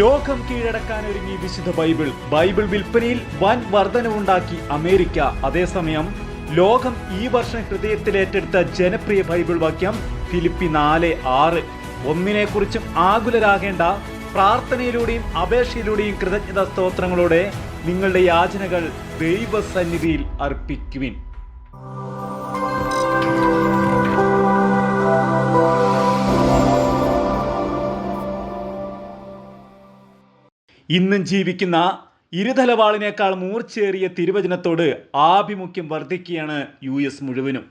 ലോകം കീഴടക്കാൻ ഒരുങ്ങി വിശുദ്ധ ബൈബിൾ. ബൈബിൾ വിൽപ്പനയിൽ വൻ വർധനവുണ്ടാക്കി അമേരിക്ക. അതേസമയം ലോകം ഈ വർഷം ഹൃദയത്തിലേറ്റെടുത്ത ജനപ്രിയ ബൈബിൾ വാക്യം ഫിലിപ്പി നാല് ആറ്. ഒന്നിനെക്കുറിച്ചും ആകുലരാകേണ്ട പ്രാർത്ഥനയിലൂടെയും അപേക്ഷയിലൂടെയും കൃതജ്ഞത സ്തോത്രങ്ങളോടെ നിങ്ങളുടെ യാചനകൾ ദൈവസന്നിധിയിൽ അർപ്പിക്കുവിൻ. ഇന്നും ജീവിക്കുന്ന ഇരുതലവാളിനേക്കാൾ മൂർച്ചയേറിയ തിരുവചനത്തോട് ആഭിമുഖ്യം വർദ്ധിക്കുകയാണ് യു എസ് മുഴുവനും.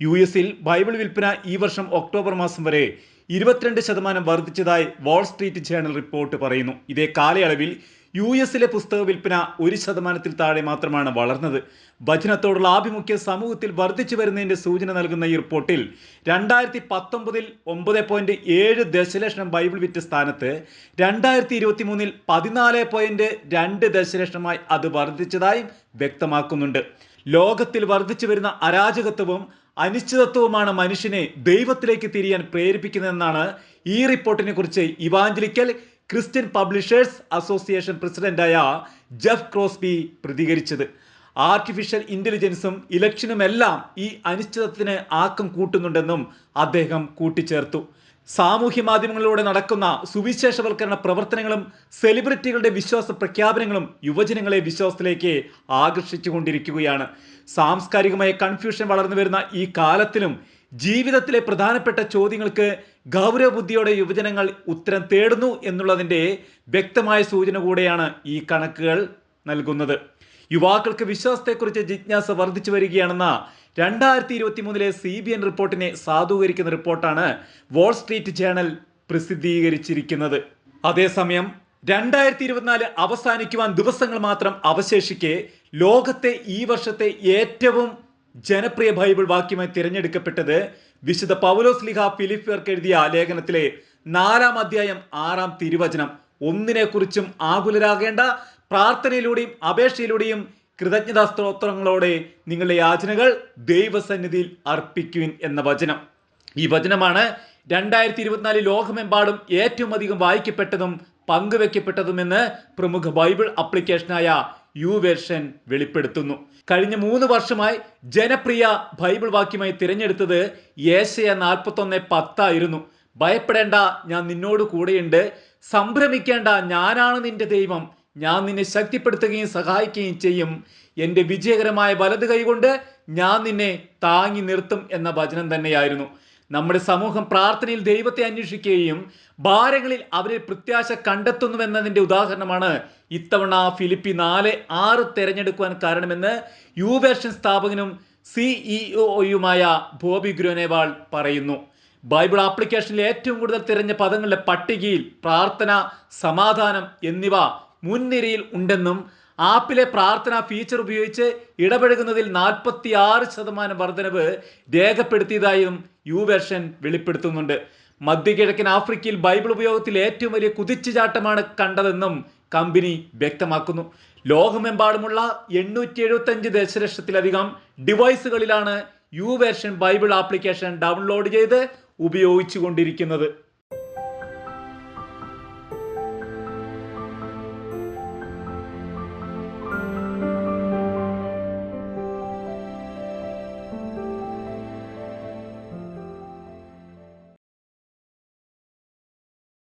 യു എസിൽ ബൈബിൾ വിൽപ്പന ഈ വർഷം ഒക്ടോബർ മാസം വരെ ഇരുപത്തിരണ്ട് ശതമാനം വർദ്ധിച്ചതായി വാൾ സ്ട്രീറ്റ് ജേണൽ റിപ്പോർട്ട് പറയുന്നു. ഇതേ കാലയളവിൽ യു എസിലെ പുസ്തക വിൽപ്പന ഒരു ശതമാനത്തിൽ താഴെ മാത്രമാണ് വളർന്നത്. ഭജനത്തോടുള്ള ആഭിമുഖ്യം സമൂഹത്തിൽ വർദ്ധിച്ചു വരുന്നതിന്റെ സൂചന നൽകുന്ന ഈ റിപ്പോർട്ടിൽ രണ്ടായിരത്തി പത്തൊമ്പതിൽ ഒമ്പത് പോയിന്റ് ഏഴ് ദശലക്ഷം ബൈബിൾ വിറ്റ സ്ഥാനത്ത് രണ്ടായിരത്തി ഇരുപത്തി മൂന്നിൽ പതിനാല് പോയിന്റ് രണ്ട് ദശലക്ഷമായി അത് വർദ്ധിച്ചതായും വ്യക്തമാക്കുന്നുണ്ട്. ലോകത്തിൽ വർദ്ധിച്ചു വരുന്ന അരാജകത്വവും അനിശ്ചിതത്വവുമാണ് മനുഷ്യനെ ദൈവത്തിലേക്ക് തിരിയാൻ പ്രേരിപ്പിക്കുന്നതെന്നാണ് ഈ റിപ്പോർട്ടിനെ കുറിച്ച് ഇവാഞ്ചലിക്കൽ ക്രിസ്ത്യൻ പബ്ലിഷേഴ്സ് അസോസിയേഷൻ പ്രസിഡന്റായ ജെഫ് ക്രോസ്ബി പ്രതികരിച്ചത്. ആർട്ടിഫിഷ്യൽ ഇന്റലിജൻസും ഇലക്ഷനുമെല്ലാം ഈ അനിശ്ചിതത്വത്തിന് ആക്കം കൂട്ടുന്നുണ്ടെന്നും അദ്ദേഹം കൂട്ടിച്ചേർത്തു. സാമൂഹ്യ മാധ്യമങ്ങളിലൂടെ നടക്കുന്ന സുവിശേഷവൽക്കരണ പ്രവർത്തനങ്ങളും സെലിബ്രിറ്റികളുടെ വിശ്വാസ പ്രഖ്യാപനങ്ങളും യുവജനങ്ങളെ വിശ്വാസത്തിലേക്ക് ആകർഷിച്ചുകൊണ്ടിരിക്കുകയാണ്. സാംസ്കാരികമായ കൺഫ്യൂഷൻ വളർന്നു വരുന്ന ഈ കാലത്തിലും ജീവിതത്തിലെ പ്രധാനപ്പെട്ട ചോദ്യങ്ങൾക്ക് ഗൗരവബുദ്ധിയോടെ യുവജനങ്ങൾ ഉത്തരം തേടുന്നു എന്നുള്ളതിന്റെ വ്യക്തമായ സൂചന കൂടെയാണ് ഈ കണക്കുകൾ നൽകുന്നത്. യുവാക്കൾക്ക് വിശ്വാസത്തെക്കുറിച്ച് ജിജ്ഞാസ വർദ്ധിച്ചു വരികയാണെന്ന രണ്ടായിരത്തി ഇരുപത്തി മൂന്നിലെ സി ബി എൻ റിപ്പോർട്ടിനെ സാധൂകരിക്കുന്ന റിപ്പോർട്ടാണ് വോൾ സ്ട്രീറ്റ് ജേണൽ പ്രസിദ്ധീകരിച്ചിരിക്കുന്നത്. അതേസമയം രണ്ടായിരത്തി ഇരുപത്തിനാല് അവസാനിക്കുവാൻ ദിവസങ്ങൾ മാത്രം അവശേഷിക്കെ ലോകത്തെ ഈ വർഷത്തെ ഏറ്റവും ജനപ്രിയ ബൈബിൾ വാക്യമായി തിരഞ്ഞെടുക്കപ്പെട്ടത് വിശുദ്ധ പൗലോസ് ലിഹ ഫിലിഫിയർക്ക് എഴുതിയ ലേഖനത്തിലെ നാലാം അധ്യായം ആറാം തിരുവചനം. ഒന്നിനെക്കുറിച്ചും ആകുലരാകേണ്ട പ്രാർത്ഥനയിലൂടെയും അപേക്ഷയിലൂടെയും കൃതജ്ഞതാ സ്തോത്രങ്ങളോടെ നിങ്ങളുടെ യാചനകൾ ദൈവസന്നിധിയിൽ അർപ്പിക്കുവിൻ എന്ന വചനം. ഈ വചനമാണ് രണ്ടായിരത്തി ഇരുപത്തിനാല് ലോകമെമ്പാടും ഏറ്റവും അധികം വായിക്കപ്പെട്ടതും പങ്കുവെക്കപ്പെട്ടതുമെന്ന് പ്രമുഖ ബൈബിൾ അപ്ലിക്കേഷനായ യു വേർഷൻ വെളിപ്പെടുത്തുന്നു. കഴിഞ്ഞ മൂന്ന് വർഷമായി ജനപ്രിയ ബൈബിൾ വാക്യമായി തിരഞ്ഞെടുത്തത് ഏശയ നാൽപ്പത്തൊന്ന് പത്തായിരുന്നു. ഭയപ്പെടേണ്ട ഞാൻ നിന്നോട് കൂടെയുണ്ട്. സംഭ്രമിക്കേണ്ട ഞാനാണ് നിന്റെ ദൈവം. ഞാൻ നിന്നെ ശക്തിപ്പെടുത്തുകയും സഹായിക്കുകയും ചെയ്യും. എന്റെ വിജയകരമായ വലത് കൈകൊണ്ട് ഞാൻ നിന്നെ താങ്ങി നിർത്തും എന്ന വചനം തന്നെയായിരുന്നു. നമ്മുടെ സമൂഹം പ്രാർത്ഥനയിൽ ദൈവത്തെ അന്വേഷിക്കുകയും ഭാരങ്ങളിൽ അവരിൽ പ്രത്യാശ കണ്ടെത്തുന്നുവെന്നതിന്റെ ഉദാഹരണമാണ് ഇത്തവണ ഫിലിപ്പി നാല് ആറ് തിരഞ്ഞെടുക്കുവാൻ കാരണമെന്ന് യു വേർഷൻ സ്ഥാപകനും സിഇഒയുമായ ബോബി ഗ്രോനേവാൾ പറയുന്നു. ബൈബിൾ ആപ്ലിക്കേഷനിൽ ഏറ്റവും കൂടുതൽ തിരഞ്ഞ പദങ്ങളുടെ പട്ടികയിൽ പ്രാർത്ഥന സമാധാനം എന്നിവ മുൻനിരയിൽ ഉണ്ടെന്നും ആപ്പിലെ പ്രാർത്ഥന ഫീച്ചർ ഉപയോഗിച്ച് ഇടപഴകുന്നതിൽ നാൽപ്പത്തി ആറ് ശതമാനം വർധനവ് രേഖപ്പെടുത്തിയതായും യു വെർഷൻ വെളിപ്പെടുത്തുന്നുണ്ട്. മധ്യകിഴക്കൻ ആഫ്രിക്കയിൽ ബൈബിൾ ഉപയോഗത്തിൽ ഏറ്റവും വലിയ കുതിച്ചുചാട്ടമാണ് കണ്ടതെന്നും കമ്പനി വ്യക്തമാക്കുന്നു. ലോകമെമ്പാടുമുള്ള എണ്ണൂറ്റി എഴുപത്തഞ്ച് ദശലക്ഷത്തിലധികം ഡിവൈസുകളിലാണ് YouVersion Bible application download ചെയ്ത് ഉപയോഗിച്ചു കൊണ്ടിരിക്കുന്നത്